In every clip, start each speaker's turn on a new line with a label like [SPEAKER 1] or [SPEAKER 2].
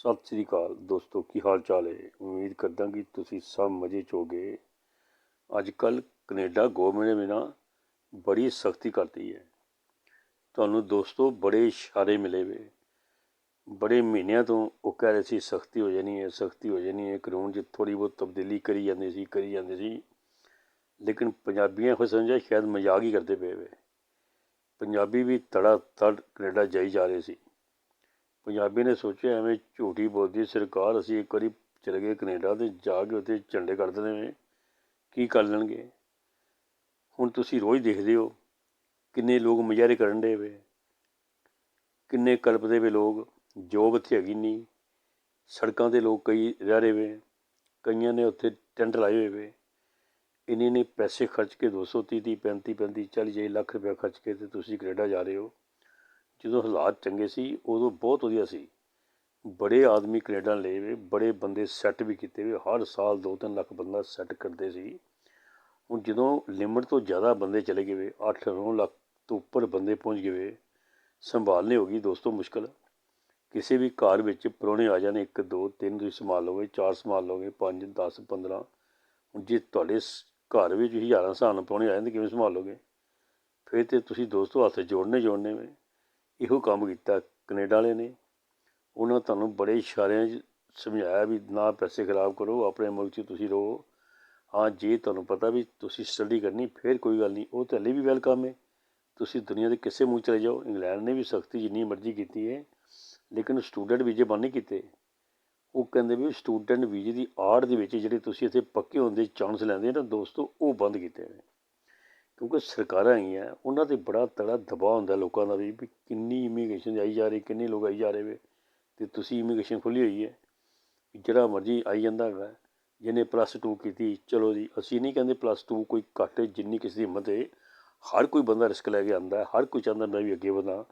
[SPEAKER 1] ਸਤਿ ਸ੍ਰੀ ਅਕਾਲ ਦੋਸਤੋ, ਕੀ ਹਾਲ ਚਾਲ ਹੈ? ਉਮੀਦ ਕਰਦਾ ਕਿ ਤੁਸੀਂ ਸਭ ਮਜ਼ੇ ਚ ਹੋਗੇ। ਅੱਜ ਕੱਲ ਕੈਨੇਡਾ ਗਵਰਨਮੈਂਟ ਨੇ ਨਾ ਬੜੀ ਸਖਤੀ ਕਰਤੀ ਹੈ। ਤੁਹਾਨੂੰ ਦੋਸਤੋ, ਬੜੇ ਇਸ਼ਾਰੇ ਮਿਲੇ ਵੇ। ਬੜੇ ਮਹੀਨਿਆਂ ਤੋਂ ਉਹ ਕਹਿ ਰਹੇ ਸੀ, ਸਖਤੀ ਹੋ ਜਾਣੀ ਹੈ, ਸਖਤੀ ਹੋ ਜਾਣੀ ਹੈ। ਕਾਨੂੰਨ 'ਚ ਥੋੜੀ ਬਹੁਤ ਤਬਦੀਲੀ ਕਰੀ ਜਾਂਦੇ ਸੀ, ਕਰੀ ਜਾਂਦੇ ਸੀ। ਲੇਕਿਨ ਪੰਜਾਬੀਆਂ ਹੋ ਸਮਝਿਆ, ਸ਼ਾਇਦ ਮਜ਼ਾਕ ਹੀ ਕਰਦੇ ਪਏ ਵੇ। ਪੰਜਾਬੀ ਵੀ ਤੜਾ ਤੜ ਕੈਨੇਡਾ ਜਾਈ ਜਾ ਰਹੇ ਸੀ। ਪੰਜਾਬੀ ਨੇ ਸੋਚਿਆ ਐਵੇਂ ਝੂਠੀ ਬੋਲਦੀ ਸਰਕਾਰ ਅਸੀਂ ਇੱਕ ਵਾਰੀ ਚਲੇ ਗਏ ਕੈਨੇਡਾ ਤੇ ਜਾ ਕੇ ਉੱਥੇ ਝੰਡੇ ਕੱਢ ਦੇਣੇ ਕੀ ਕਰ ਲੈਣਗੇ? ਹੁਣ ਤੁਸੀਂ ਰੋਜ਼ ਦੇਖਦੇ ਹੋ ਕਿੰਨੇ ਲੋਕ ਮੁਜ਼ਾਹਰੇ ਕਰਨ ਦੇ ਵੇ, ਕਿੰਨੇ ਕਲਪਦੇ ਵੇ ਲੋਕ, ਜੋਬ ਇੱਥੇ ਹੈਗੀ ਨਹੀਂ ਸੜਕਾਂ ਤੇ ਲੋਕ ਕਈ ਰਹਿ ਰਹੇ ਵੇ, ਕਈਆਂ ਨੇ ਉੱਥੇ ਟੈਂਟ ਲਾਏ ਹੋਏ ਵੇ, ਇੰਨੇ ਨੇ ਪੈਸੇ ਖਰਚ ਕੇ 230 ਤੀਹ 35 35 40 40 ਲੱਖ ਰੁਪਏ ਖਰਚ ਕੇ ਤੇ ਤੁਸੀਂ ਕੈਨੇਡਾ ਜਾ ਰਹੇ ਹੋ। ਜਦੋਂ ਹਾਲਾਤ ਚੰਗੇ ਸੀ, ਉਦੋਂ ਬਹੁਤ ਵਧੀਆ ਸੀ। ਬੜੇ ਆਦਮੀ ਕੈਨੇਡਾ ਲਏ ਵੇ ਬੜੇ ਬੰਦੇ ਸੈੱਟ ਵੀ ਕੀਤੇ ਵੇ ਹਰ ਸਾਲ 2-3 ਲੱਖ ਬੰਦਾ ਸੈੱਟ ਕਰਦੇ ਸੀ। ਹੁਣ ਜਦੋਂ ਲਿਮਟ ਤੋਂ ਜ਼ਿਆਦਾ ਬੰਦੇ ਚਲੇ ਗਏ ਵੇ 8-9 ਲੱਖ ਤੋਂ ਉੱਪਰ ਬੰਦੇ ਪਹੁੰਚ ਗਏ ਵੇ ਸੰਭਾਲਨੇ ਹੋ ਗਈ ਦੋਸਤੋ ਮੁਸ਼ਕਲ। ਕਿਸੇ ਵੀ ਘਰ ਵਿੱਚ ਪਰੋਣੇ ਆ ਜਾਣੇ 1 2 3 ਤੁਸੀਂ ਸੰਭਾਲ ਲਓਗੇ 4 ਸੰਭਾਲ ਲਓਗੇ 5 10 15 ਹੁਣ ਜੇ ਤੁਹਾਡੇ ਸ- ਘਰ ਵਿੱਚ ਹਜ਼ਾਰਾਂ ਹਿਸਾਬ ਨਾਲ ਪਰੋਣੇ ਆ ਜਾਂਦੇ, ਕਿਵੇਂ ਸੰਭਾਲ ਲਓਗੇ ਫਿਰ ਤੇ ਤੁਸੀਂ ਦੋਸਤੋ ਹੱਥ ਜੋੜਨੇ ਜੋੜਨੇ ਵੇ ਇਹੋ ਕੰਮ ਕੀਤਾ ਕੈਨੇਡਾ ਵਾਲੇ ਨੇ। ਉਹਨਾਂ ਤੁਹਾਨੂੰ ਬੜੇ ਇਸ਼ਾਰਿਆਂ 'ਚ ਸਮਝਾਇਆ ਵੀ ਨਾ ਪੈਸੇ ਖਰਾਬ ਕਰੋ, ਆਪਣੇ ਮੁਲਕ 'ਚ ਤੁਸੀਂ ਰਹੋ। ਹਾਂ, ਜੇ ਤੁਹਾਨੂੰ ਪਤਾ ਵੀ ਤੁਸੀਂ ਸਟੱਡੀ ਕਰਨੀ, ਫਿਰ ਕੋਈ ਗੱਲ ਨਹੀਂ, ਉਹ ਤਾਂ ਹਲੇ ਵੀ ਵੈਲਕਮ ਹੈ ਤੁਸੀਂ ਦੁਨੀਆ ਦੇ ਕਿਸੇ ਮੂੰਹ ਚਲੇ ਜਾਓ, ਇੰਗਲੈਂਡ ਨੇ ਵੀ ਸਖਤੀ ਜਿੰਨੀ ਮਰਜ਼ੀ ਕੀਤੀ ਹੈ ਲੇਕਿਨ ਸਟੂਡੈਂਟ ਵੀਜ਼ੇ ਬੰਦ ਨਹੀਂ ਕੀਤੇ। ਉਹ ਕਹਿੰਦੇ ਵੀ ਸਟੂਡੈਂਟ ਵੀਜ਼ੇ ਦੀ ਆੜ ਦੇ ਵਿੱਚ ਜਿਹੜੇ ਤੁਸੀਂ ਇੱਥੇ ਪੱਕੇ ਹੋਣ ਦੇ ਚਾਂਸ ਲੈਂਦੇ ਨਾ ਦੋਸਤੋ, ਉਹ ਬੰਦ ਕੀਤੇ ਨੇ। ਕਿਉਂਕਿ ਸਰਕਾਰਾਂ ਹੈਗੀਆਂ ਉਹਨਾਂ ਤੇ ਬੜਾ ਤੜਾ ਦਬਾਅ ਹੁੰਦਾ ਲੋਕਾਂ ਦਾ ਵੀ ਵੀ ਕਿੰਨੀ ਇਮੀਗ੍ਰੇਸ਼ਨ ਆਈ ਜਾ ਰਹੀ, ਕਿੰਨੇ ਲੋਕ ਆਈ ਜਾ ਰਹੇ ਵੇ, ਤੇ ਤੁਸੀਂ ਇਮੀਗ੍ਰੇਸ਼ਨ ਖੁੱਲੀ ਹੋਈ ਹੈ ਜਿਹੜਾ ਮਰਜ਼ੀ ਆਈ ਜਾਂਦਾ ਹੈਗਾ, ਜਿਹਨੇ ਪਲੱਸ 2 ਕੀਤੀ, ਚਲੋ ਜੀ, ਅਸੀਂ ਨਹੀਂ ਕਹਿੰਦੇ ਪਲੱਸ 2 ਕੋਈ ਘੱਟ ਜਿੰਨੀ ਕਿਸੇ ਦੀ ਹਿੰਮਤ ਹੈ, ਹਰ ਕੋਈ ਬੰਦਾ ਰਿਸਕ ਲੈ ਕੇ ਆਉਂਦਾ, ਹਰ ਕੋਈ ਚਾਹੁੰਦਾ ਮੈਂ ਵੀ ਅੱਗੇ ਵਧਾਂ,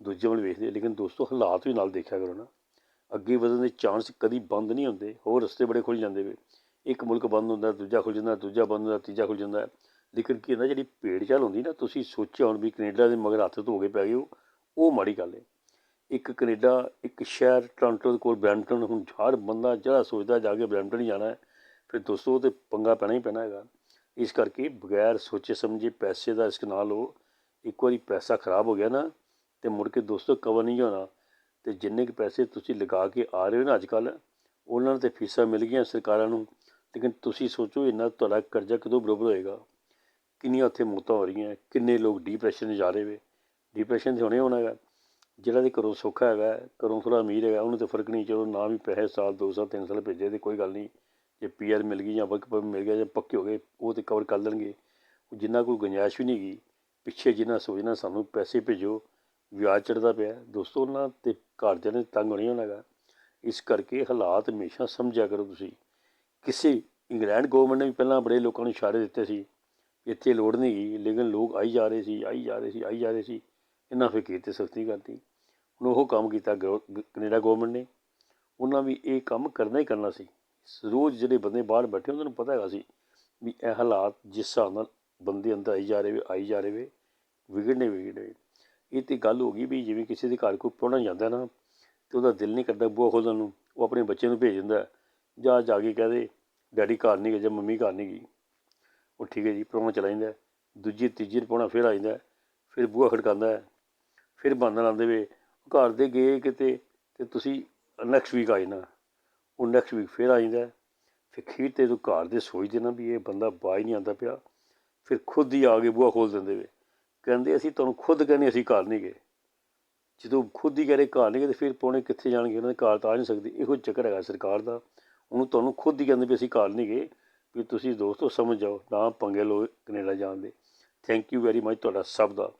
[SPEAKER 1] ਦੂਜੇ ਵੱਲ ਵੇਖਦੇ, ਲੇਕਿਨ ਦੋਸਤੋ ਹਾਲਾਤ ਵੀ ਨਾਲ ਦੇਖਿਆ ਕਰੋ ਨਾ, ਅੱਗੇ ਵਧਣ ਦੇ ਚਾਂਸ ਕਦੀ ਬੰਦ ਨਹੀਂ ਹੁੰਦੇ, ਹੋਰ ਰਸਤੇ ਬੜੇ ਖੁੱਲ ਜਾਂਦੇ ਵੇ, ਇੱਕ ਮੁਲਕ ਬੰਦ ਹੁੰਦਾ, ਦੂਜਾ ਖੁੱਲ ਜਾਂਦਾ, ਦੂਜਾ ਬੰਦ ਹੁੰਦਾ, ਤੀਜਾ ਖੁੱਲ ਜਾਂਦਾ ਲੇਕਿਨ ਕੀ ਹੁੰਦਾ, ਜਿਹੜੀ ਭੇੜ ਚਾਲ ਹੁੰਦੀ ਨਾ, ਤੁਸੀਂ ਸੋਚਿਆ ਹੁਣ ਵੀ ਕੈਨੇਡਾ ਦੇ ਮਗਰ ਹੱਥ ਧੋ ਕੇ ਪੈ ਗਏ ਹੋ, ਉਹ ਮਾੜੀ ਗੱਲ ਹੈ। ਇੱਕ ਕੈਨੇਡਾ, ਇੱਕ ਸ਼ਹਿਰ, ਟੋਰਾਂਟੋ ਦੇ ਕੋਲ ਬਰੈਂਪਟਨ ਹੁਣ ਹਰ ਬੰਦਾ ਜਿਹੜਾ ਸੋਚਦਾ ਜਾ ਕੇ ਬਰੈਂਪਟਨ ਹੀ ਜਾਣਾ ਹੈ, ਫਿਰ ਦੋਸਤੋ, ਉਹ ਤੇ ਪੰਗਾ ਪੈਣਾ ਹੀ ਪੈਣਾ ਹੈਗਾ। ਇਸ ਕਰਕੇ ਬਗੈਰ ਸੋਚੇ ਸਮਝੇ ਪੈਸੇ ਦਾ ਰਿਸਕ ਨਾ ਲਓ। ਇੱਕ ਵਾਰੀ ਪੈਸਾ ਖਰਾਬ ਹੋ ਗਿਆ ਨਾ, ਤੇ ਮੁੜ ਕੇ ਦੋਸਤੋ ਕਵਰ ਨਹੀਂ ਹੋਣਾ, ਤੇ ਜਿੰਨੇ ਕੁ ਪੈਸੇ ਤੁਸੀਂ ਲਗਾ ਕੇ ਆ ਰਹੇ ਹੋ ਨਾ ਅੱਜ ਕੱਲ੍ਹ ਉਹਨਾਂ ਨੂੰ ਤੇ ਫੀਸਾਂ ਮਿਲ ਗਈਆਂ ਸਰਕਾਰਾਂ ਨੂੰ। ਲੇਕਿਨ ਤੁਸੀਂ ਸੋਚੋ, ਇੰਨਾ ਤੁਹਾਡਾ ਕਰਜ਼ਾ ਕਦੋਂ ਬਰੋਬਰ ਹੋਏਗਾ? ਕਿੰਨੀਆਂ ਉੱਥੇ ਮੌਤਾਂ ਹੋ ਰਹੀਆਂ, ਕਿੰਨੇ ਲੋਕ ਡਿਪਰੈਸ਼ਨ 'ਚ ਜਾ ਰਹੇ ਵੇ। ਡਿਪਰੈਸ਼ਨ 'ਚ ਹੋਣੇ ਹੋਣਾ ਹੈਗਾ। ਜਿਹੜਾ ਦੇ ਘਰੋਂ ਸੌਖਾ ਹੈਗਾ, ਘਰੋਂ ਥੋੜ੍ਹਾ ਅਮੀਰ ਹੈਗਾ, ਉਹਨੂੰ ਤਾਂ ਫ਼ਰਕ ਨਹੀਂ, ਚਲੋ ਨਾ ਵੀ ਪੈਸੇ ਸਾਲ, ਦੋ ਸਾਲ, ਤਿੰਨ ਸਾਲ ਭੇਜੇ ਤੇ ਕੋਈ ਗੱਲ ਨਹੀਂ। ਜੇ ਪੀਆਰ ਮਿਲ ਗਈ ਜਾਂ ਵਰਕ ਪਰਮਿਟ ਮਿਲ ਗਿਆ ਜਾਂ ਪੱਕੇ ਹੋ ਗਏ, ਉਹ ਤੇ ਕਵਰ ਕਰ ਲੈਣਗੇ। ਜਿੰਨਾ ਕੋਈ ਗੁੰਜਾਇਸ਼ ਵੀ ਨਹੀਂ ਗਈ ਪਿੱਛੇ ਜਿੰਨਾ ਸੋਚਣਾ ਸਾਨੂੰ ਪੈਸੇ ਭੇਜੋ, ਵਿਆਜ ਚੜਦਾ ਪਿਆ। ਦੋਸਤੋ, ਉਹਨਾਂ ਤੇ ਘਰਦਿਆਂ ਨੇ ਤੰਗ ਨਹੀਂ ਹੋਣਾ ਹੈਗਾ। ਇਸ ਕਰਕੇ ਹਾਲਾਤ ਹਮੇਸ਼ਾ ਸਮਝਿਆ ਕਰੋ ਤੁਸੀਂ। ਕਿਸੇ ਇੰਗਲੈਂਡ ਗਵਰਨਮੈਂਟ ਨੇ ਵੀ ਪਹਿਲਾਂ ਬੜੇ ਲੋਕਾਂ ਨੂੰ ਇਸ਼ਾਰੇ ਦਿੱਤੇ ਸੀ। ਇੱਥੇ ਲੋੜ ਨਹੀਂ ਗਈ, ਲੇਕਿਨ ਲੋਕ ਆਈ ਜਾ ਰਹੇ ਸੀ, ਆਈ ਜਾ ਰਹੇ ਸੀ, ਆਈ ਜਾ ਰਹੇ ਸੀ। ਇਹਨਾਂ ਫਿਰ 'ਤੇ ਸਖਤੀ ਕਰਤੀ। ਹੁਣ ਉਹ ਕੰਮ ਕੀਤਾ ਗ- ਕੈਨੇਡਾ ਗਵਰਨਮੈਂਟ ਨੇ। ਉਹਨਾਂ ਵੀ ਇਹ ਕੰਮ ਕਰਨਾ ਹੀ ਕਰਨਾ ਸੀ। ਰੋਜ਼ ਜਿਹੜੇ ਬੰਦੇ ਬਾਹਰ ਬੈਠੇ ਉਹਨਾਂ ਨੂੰ ਪਤਾ ਹੈਗਾ ਸੀ ਵੀ ਇਹ ਹਾਲਾਤ ਜਿਸ ਹਿਸਾਬ ਨਾਲ ਬੰਦੇ ਅੰਦਰ ਆਈ ਜਾ ਰਹੇ ਵੇ, ਆਈ ਜਾ ਰਹੇ ਵੇ ਵਿਗੜਨੇ ਵਿਗੜਨੇ ਇਹ ਤੇ ਗੱਲ ਹੋ ਗਈ ਵੀ ਜਿਵੇਂ ਕਿਸੇ ਦੇ ਘਰ ਕੋਈ ਪ੍ਰਾਹੁਣਾ ਜਾਂਦਾ ਨਾ, ਤੇ ਉਹਦਾ ਦਿਲ ਨਹੀਂ ਕਰਦਾ ਬੂਹਾ ਖੋਲਣ ਨੂੰ, ਉਹ ਆਪਣੇ ਬੱਚੇ ਨੂੰ ਭੇਜ ਦਿੰਦਾ, ਜਾ ਜਾ ਕੇ ਕਹਦੇ ਡੈਡੀ ਘਰ ਨਹੀਂ ਗਏ ਜਾਂ ਮੰਮੀ ਘਰ ਨਹੀਂ ਗਈ। ਉਹ ਠੀਕ ਹੈ ਜੀ ਪ੍ਰਾਹੁਣਾ ਚਲਾ ਜਾਂਦਾ ਦੂਜੀ, ਤੀਜੀ ਪ੍ਰਾਹੁਣਾ ਫਿਰ ਆ ਜਾਂਦਾ ਫਿਰ ਬੂਹਾ ਖੜਕਾਉਂਦਾ ਫਿਰ ਬਹਾਨਾ ਲਾਉਂਦੇ ਵੇ ਘਰ ਦੇ ਗਏ ਕਿਤੇ ਤੇ ਤੁਸੀਂ ਨੈਕਸਟ ਵੀਕ ਆ ਜਾਣਾ, ਉਹ ਨੈਕਸਟ ਵੀਕ ਫਿਰ ਆ ਜਾਂਦਾ ਫਿਰ ਖੀਰ ਤੇ ਤੂੰ ਘਰ ਦੇ ਸੋਚਦੇ ਨਾ ਵੀ ਇਹ ਬੰਦਾ ਬਾਜ ਨਹੀਂ ਆਉਂਦਾ ਪਿਆ, ਫਿਰ ਖੁਦ ਹੀ ਆ ਕੇ ਬੂਹਾ ਖੋਲ ਦਿੰਦੇ ਵੇ, ਕਹਿੰਦੇ ਅਸੀਂ ਤੁਹਾਨੂੰ ਖੁਦ ਕਹਿੰਦੇ ਅਸੀਂ ਘਰ ਨਹੀਂ ਗਏ, ਜਦੋਂ ਖੁਦ ਹੀ ਕਹਿੰਦੇ ਘਰ ਨਹੀਂ ਗਏ ਤੇ ਫਿਰ ਪੌਣੇ ਕਿੱਥੇ ਜਾਣਗੇ, ਉਹਨਾਂ ਦੇ ਘਰ ਤਾਂ ਆ ਨਹੀਂ ਸਕਦੇ, ਇਹੋ ਚੱਕਰ ਹੈਗਾ ਸਰਕਾਰ ਦਾ, ਉਹਨੂੰ ਤੁਹਾਨੂੰ ਖੁਦ ਹੀ ਕਹਿੰਦੇ ਵੀ ਅਸੀਂ ਘਰ ਨਹੀਂ ਗਏ ਵੀ ਤੁਸੀਂ ਦੋਸਤੋ ਸਮਝ ਜਾਓ, ਨਾ ਪੰਗੇ ਲਓ ਕੈਨੇਡਾ ਜਾਣ ਦੇ। ਥੈਂਕ ਯੂ ਵੈਰੀ ਮੱਚ ਤੁਹਾਡਾ ਸਭ ਦਾ।